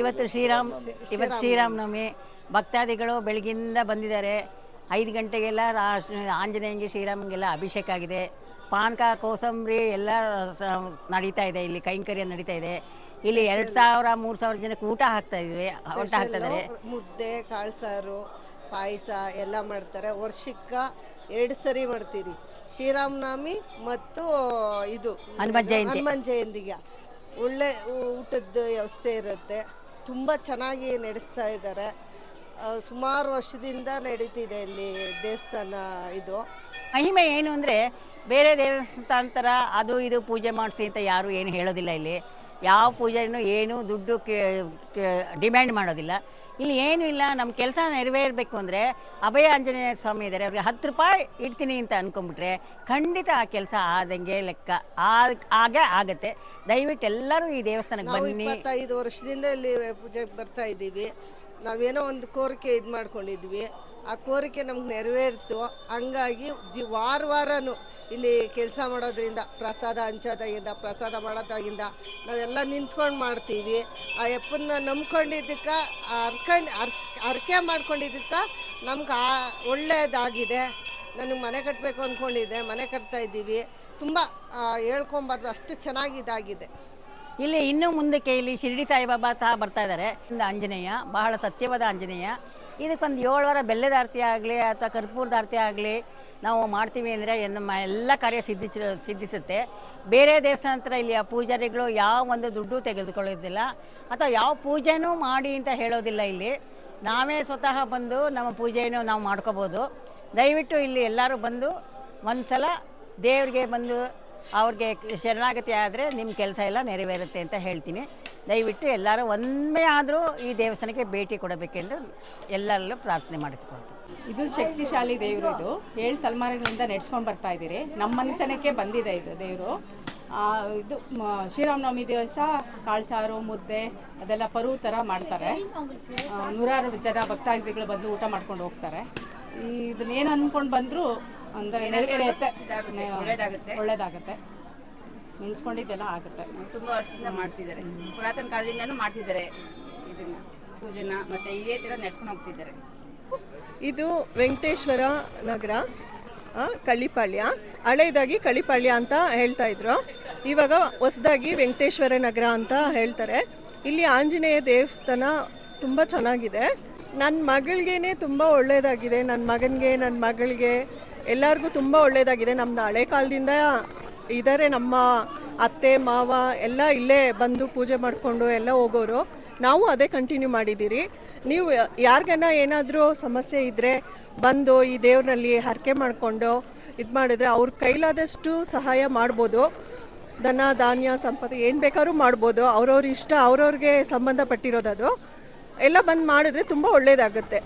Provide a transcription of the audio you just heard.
ಇವತ್ತು ಶ್ರೀರಾಮ್ ಇವತ್ತು ಶ್ರೀರಾಮನವಮಿ ಭಕ್ತಾದಿಗಳು ಬೆಳಗಿಂದ ಬಂದಿದ್ದಾರೆ. ಐದು ಗಂಟೆಗೆಲ್ಲ ಆಂಜನೇಯಂಗೆ ಶ್ರೀರಾಮಂಗೆಲ್ಲ ಅಭಿಷೇಕ ಆಗಿದೆ. ಪಾನಕ ಕೋಸಂಬರಿ ಎಲ್ಲ ನಡೀತಾ ಇದೆ. ಇಲ್ಲಿ ಕೈಂಕರ್ಯ ನಡೀತಾ ಇದೆ. ಇಲ್ಲಿ ಎರಡು ಸಾವಿರ ಮೂರು ಸಾವಿರ ಜನಕ್ಕೆ ಊಟ ಹಾಕ್ತಾ ಇದ್ವಿ. ಊಟ ಹಾಕ್ತಾ ಇದ್ದಾರೆ. ಮುದ್ದೆ ಕಾಳು ಸಾರು ಪಾಯಸ ಎಲ್ಲ ಮಾಡ್ತಾರೆ. ವರ್ಷಕ್ಕೆ ಎರಡು ಸರಿ ಮಾಡ್ತೀರಿ. ಶ್ರೀರಾಮನವಮಿ ಮತ್ತು ಇದು ಹನುಮನ್ ಜಯಂತಿ. ಹನುಮನ್ ಜಯಂತಿಗೆ. ಒಳ್ಳೆ ಊಟದ ವ್ಯವಸ್ಥೆ ಇರುತ್ತೆ. ತುಂಬ ಚೆನ್ನಾಗಿ ನಡೆಸ್ತಾ ಇದ್ದಾರೆ. ಸುಮಾರು ವರ್ಷದಿಂದ ನಡೀತಿದೆ ಇಲ್ಲಿ ದೇವಸ್ಥಾನ ಇದು. ಮಹಿಮೆ ಏನು ಅಂದರೆ ಬೇರೆ ದೇವಸ್ಥಾನ ಥರ ಅದು ಇದು ಪೂಜೆ ಮಾಡಿಸಿ ಅಂತ ಯಾರು ಏನು ಹೇಳೋದಿಲ್ಲ ಇಲ್ಲಿ. ಯಾವ ಪೂಜೆಯೂ ಏನು ದುಡ್ಡು ಡಿಮ್ಯಾಂಡ್ ಮಾಡೋದಿಲ್ಲ. ಇಲ್ಲಿ ಏನು ಇಲ್ಲ ನಮ್ಮ ಕೆಲಸ ನೆರವೇರಬೇಕು ಅಂದರೆ ಅಭಯ ಆಂಜನೇಯ ಸ್ವಾಮಿ ಇದ್ದಾರೆ ಅವ್ರಿಗೆ ಹತ್ತು ರೂಪಾಯಿ ಇಡ್ತೀನಿ ಅಂತ ಅಂದ್ಕೊಂಬಿಟ್ರೆ ಖಂಡಿತ ಆ ಕೆಲಸ ಆದಂಗೆ ಲೆಕ್ಕ. ಆಗ ಆಗೇ ಆಗತ್ತೆ. ದಯವಿಟ್ಟು ಎಲ್ಲರೂ ಈ ದೇವಸ್ಥಾನಕ್ಕೆ ಬನ್ನಿ. ಇಪ್ಪತ್ತೈದು ವರ್ಷದಿಂದ ಇಲ್ಲಿ ಪೂಜೆಗೆ ಬರ್ತಾ ಇದ್ದೀವಿ. ನಾವೇನೋ ಒಂದು ಕೋರಿಕೆ ಇದು ಮಾಡ್ಕೊಂಡಿದ್ವಿ ಆ ಕೋರಿಕೆ ನಮ್ಗೆ ನೆರವೇರಿತು. ಹಂಗಾಗಿ ವಾರ ವಾರನೂ ಇಲ್ಲಿ ಕೆಲಸ ಮಾಡೋದ್ರಿಂದ, ಪ್ರಸಾದ ಹಂಚೋದಾಗಿಂದ ಪ್ರಸಾದ ಮಾಡೋದಾಗಿಂದ ನಾವೆಲ್ಲ ನಿಂತ್ಕೊಂಡು ಮಾಡ್ತೀವಿ. ಆ ಯಪ್ಪನ್ನ ನಂಬ್ಕೊಂಡಿದ್ದಕ್ಕೆ, ಅರ್ಕಂಡು, ಅರ್ಸ್, ಅರ್ಕೆ ಮಾಡ್ಕೊಂಡಿದ್ದಕ್ಕೆ ನಮ್ಗೆ ಆ ಒಳ್ಳೆಯದಾಗಿದೆ ನನಗೆ ಮನೆ ಕಟ್ಟಬೇಕು ಅಂದ್ಕೊಂಡಿದ್ದೆ ಮನೆ ಕಟ್ತಾ ಇದ್ದೀವಿ. ತುಂಬ ಹೇಳ್ಕೊಬಾರ್ದು, ಅಷ್ಟು ಚೆನ್ನಾಗಿ ಇದಾಗಿದೆ ಇಲ್ಲಿ ಇನ್ನೂ ಮುಂದಕ್ಕೆ ಇಲ್ಲಿ ಶಿರಡಿ ಸಾಯಿಬಾಬಾ ಸಹ ಬರ್ತಾ ಇದ್ದಾರೆ ಆಂಜನೇಯ ಬಹಳ ಸತ್ಯವಾದ ಆಂಜನೇಯ ಇದಕ್ಕೊಂದು ಏಳು ವಾರ ಬೆಲ್ಲದ ಆರತಿ ಆಗಲಿ ಅಥವಾ ಕರ್ಪೂರದ ಆರತಿ ಆಗಲಿ ನಾವು ಮಾಡ್ತೀವಿ ಅಂದರೆ ನಮ್ಮ ಎಲ್ಲ ಕಾರ್ಯ ಸಿದ್ಧಿಸ ಸಿದ್ಧಿಸುತ್ತೆ. ಬೇರೆ ದೇವಸ್ಥಾನ ಹತ್ರ ಇಲ್ಲಿ ಆ ಪೂಜಾರಿಗಳು ಯಾವ ಒಂದು ದುಡ್ಡು ತೆಗೆದುಕೊಳ್ಳೋದಿಲ್ಲ. ಅಥವಾ ಯಾವ ಪೂಜೆನೂ ಮಾಡಿ ಅಂತ ಹೇಳೋದಿಲ್ಲ ಇಲ್ಲಿ. ನಾವೇ ಸ್ವತಃ ಬಂದು ನಮ್ಮ ಪೂಜೆಯನ್ನು ನಾವು ಮಾಡ್ಕೋಬೋದು. ದಯವಿಟ್ಟು ಇಲ್ಲಿ ಎಲ್ಲರೂ ಬಂದು ಒಂದು ಸಲ ದೇವರಿಗೆ ಬಂದು ಅವ್ರಿಗೆ ಶರಣಾಗತಿ ಆದರೆ ನಿಮ್ಮ ಕೆಲಸ ಎಲ್ಲ ನೆರವೇರುತ್ತೆ ಅಂತ ಹೇಳ್ತೀನಿ. ದಯವಿಟ್ಟು ಎಲ್ಲರೂ ಒಮ್ಮೆ ಆದರೂ ಈ ದೇವಸ್ಥಾನಕ್ಕೆ ಭೇಟಿ ಕೊಡಬೇಕೆಂದು ಎಲ್ಲರಲ್ಲೂ ಪ್ರಾರ್ಥನೆ ಮಾಡಿಸ್ಕೊಳ್ತೀವಿ. ಇದು ಶಕ್ತಿಶಾಲಿ ದೇವರು ಇದು. ಏಳು ತಲೆಮಾರಿನಿಂದ ನಡೆಸ್ಕೊಂಡು ಬರ್ತಾ ಇದ್ದೀರಿ. ನಮ್ಮ ಮನೆತನಕ್ಕೆ ಬಂದಿದೆ ಇದು ದೇವರು. ಇದು ಶ್ರೀರಾಮನವಮಿ ದಿವಸ ಕಾಳು ಸಾರು ಮುದ್ದೆ ಅದೆಲ್ಲ ಪರು ಥರ ಮಾಡ್ತಾರೆ. ನೂರಾರು ಜನ ಭಕ್ತಾದಿಗಳು ಬಂದು ಊಟ ಮಾಡ್ಕೊಂಡು ಹೋಗ್ತಾರೆ. ಈ ಇದನ್ನೇನು ಅಂದ್ಕೊಂಡು ಬಂದರೂ ಅಂದರೆ ಒಳ್ಳೆಯದಾಗುತ್ತೆ ನೆನ್ಸ್ಕೊಂಡಿದ್ದೆಲ್ಲ ಆಗುತ್ತೆ. ತುಂಬಾ ವರ್ಷದಿಂದ ಮಾಡ್ತಿದ್ದಾರೆ. ಪುರಾತನ ಕಾಲದಿಂದನೂ ಮಾಡ್ತಿದ್ದಾರೆ ಇದನ್ನ. ಪೂಜೆನ ಮತ್ತೆ ಇದೇ ತರ ನಡ್ಸ್ಕೊಂಡು ಹೋಗ್ತಿದ್ದಾರೆ. ಇದು ವೆಂಕಟೇಶ್ವರ ನಗರ ಕಳಿಪಾಳ್ಯ ಕಳ್ಳಿಪಾಳ್ಯ. ಹಳೇದಾಗಿ ಕಳ್ಳಿಪಾಳ್ಯ ಅಂತ ಹೇಳ್ತಾ ಇದ್ರು. ಇವಾಗ ಹೊಸದಾಗಿ ವೆಂಕಟೇಶ್ವರ ನಗರ ಅಂತ ಹೇಳ್ತಾರೆ. ಇಲ್ಲಿ ಆಂಜನೇಯ ದೇವಸ್ಥಾನ ತುಂಬ ಚೆನ್ನಾಗಿದೆ. ನನ್ನ ಮಗಳಿಗೇನೆ ತುಂಬ ಒಳ್ಳೆಯದಾಗಿದೆ ನನ್ನ ಮಗನಿಗೆ ನನ್ನ ಮಗಳಿಗೆ ಎಲ್ಲರಿಗೂ ತುಂಬ ಒಳ್ಳೆಯದಾಗಿದೆ ನಮ್ಮದು ಹಳೆ ಕಾಲದಿಂದ ಇದ್ದಾರೆ ನಮ್ಮ ಅತ್ತೆ, ಮಾವ ಎಲ್ಲ ಇಲ್ಲೇ ಬಂದು ಪೂಜೆ ಮಾಡಿಕೊಂಡು ಎಲ್ಲ ಹೋಗೋರು. ನಾವು ಅದೇ ಕಂಟಿನ್ಯೂ ಮಾಡಿದ್ದೀರಿ. ನೀವು ಯಾರಿಗನ ಏನಾದರೂ ಸಮಸ್ಯೆ ಇದ್ದರೆ ಬಂದು ಈ ದೇವರಲ್ಲಿ ಹರಕೆ ಮಾಡಿಕೊಂಡು ಇದು ಮಾಡಿದ್ರೆ ಅವ್ರ ಕೈಲಾದಷ್ಟು ಸಹಾಯ ಮಾಡ್ಬೋದು. ಧನ, ಧಾನ್ಯ, ಸಂಪತ್ತು ಏನು ಬೇಕಾದ್ರೂ ಮಾಡ್ಬೋದು. ಅವ್ರವ್ರ ಇಷ್ಟ, ಅವ್ರವ್ರಿಗೆ ಸಂಬಂಧಪಟ್ಟಿರೋದದು ಎಲ್ಲ ಬಂದು ಮಾಡಿದ್ರೆ ತುಂಬ ಒಳ್ಳೆಯದಾಗುತ್ತೆ